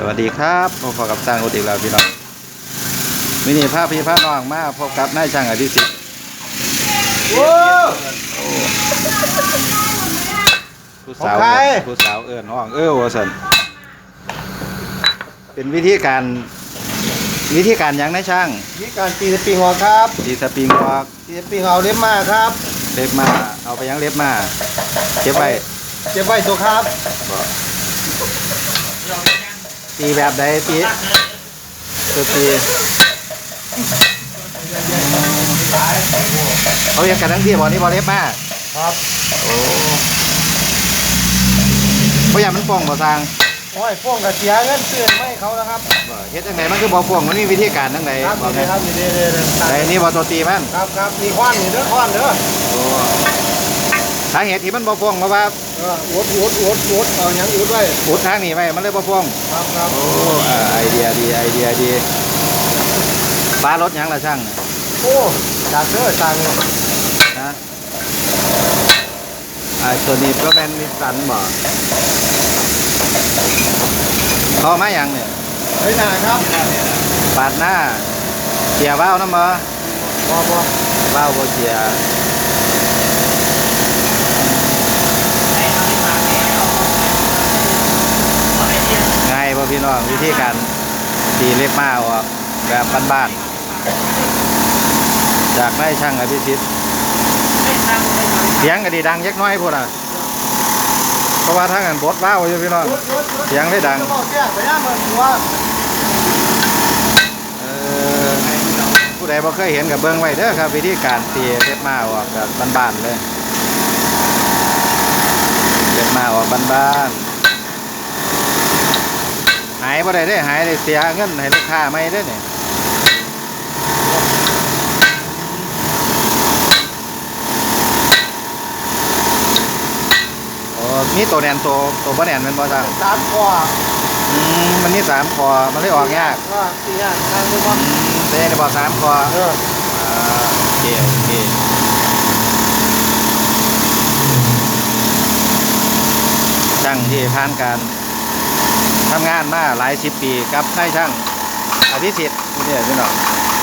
สวัสดีครับพบกับสร้างอุติแล้วพี่น้องมินิภาพพี่พาน้องมาพบกับนายช่างอภิสิทธิ์ว้าวผู้สาวของใคร ผู้สาวเอื้อนห้องเออวสันเป็นวิธีการ วิธีการหยังนายช่างนี่การตีสปริงหัวครับดีสปริงออกตีสปริงเอาเล็บมาครับเล็บมา เอาไปยังเล็บมาเก็บไว้เก็บไว้ตัวครับบ่ ตีแบบใดตีตัวตีเขาเรียกกันทั้งที่บ่นี่บ่เล็บมาครับ โอ้เพราะอย่างมันฟ้องบ่สร้างโอ้ยพวกกระเสียเงินซื้อไม่เขาแล้วครับบ่เฮ็ดจังไดมันคือบ่ฟ้องมันมีวิธีการจังไดครับบอกนี่ได้ครับนี่เด้อเด้อเด้อไดนี่บ่ตัวตีมันครับครับมีควันนี่เด้อควันเด้อโอ้ สาเหตุที่มันบ่ฟ้องเพราะว่าเอออุดอุดอุดอุดเอาหยังอุดไว้อุดทางนี้ไว้มันเลยบ่ฟ้องครับครับโอ้อ่าไอเดียดีไอเดียดีปลารถหยังล่ะช่างเนี่ยโอ้จากเด้อสั่งนะไอ้ตัวนี้ก็เป็นนิสสันบ่เขามาหยังเนี่ยเฮ้ยหนาครับปาดหน้าเกียร์ว่าวน้ำบ่บ่บ่ว่าวบ่เกีย ร์ง่ายบ่พี่น้องวิธีการตีเล็บมาออกแบบบ้านๆจากนายช่างอภิสิทธิ์เสียงก็ดีดังยักน้อยพุ่นอะเพราะว่าทางกันบดว้าวอยู่พี่น้องเสียงได้ดังผู้ใดบ่เคยเห็นกับเบิ้งไว้เด้อครับวิธีการตีเล็บมาออกแบบบ้านๆเลยเล็บมาออกบ้านๆ หายบ่ได้เด้อหายได้เสียเงินให้ลูกค้าไม่ได้อเนี่ยโอ้มีตัวแนนตัวตัวบ่แนนเป็นบ่ซังสามคออืมมันมีสามคอมันเลยออกยากว่าตีอะทางนี้บ่อืมแต่ในบ่สามคอเอออ่าโอเคโอเคช่างที่ผ่านการ ทำงานมาหลายสิบปีกับนายช่างอภิสิทธิ์นี่เนี่ยพี่น้อง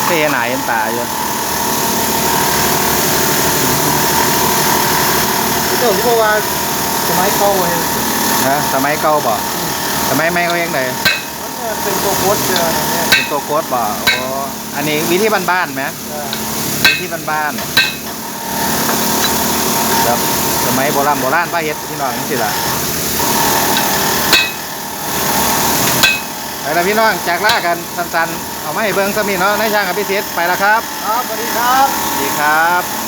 เคยเห็นหน้าเห็นตาอยู่เจ้าที่บอกว่าสมัยเก่าเห็นนะสมัยเก่าบ่สมัยใหม่เขาเองไดมันเป็นตัวโคตรเจอเนี่ยเป็นตัวโค้ดบ่โอ้อันนี้วิธีบ้านๆไหมเออวิธีบ้านๆแบบสมัยโบราณโบราณป้าเฮ็ดพี่น้องจังซี่ล่ะ ไปแล้วพี่น้องจากลากันสั้นๆ เอามาให้เบิ่งซะมีเนาะในช่างอภิสิทธิ์ไปแล้วครับ ครับสวัสดีครับสวัสดีครับ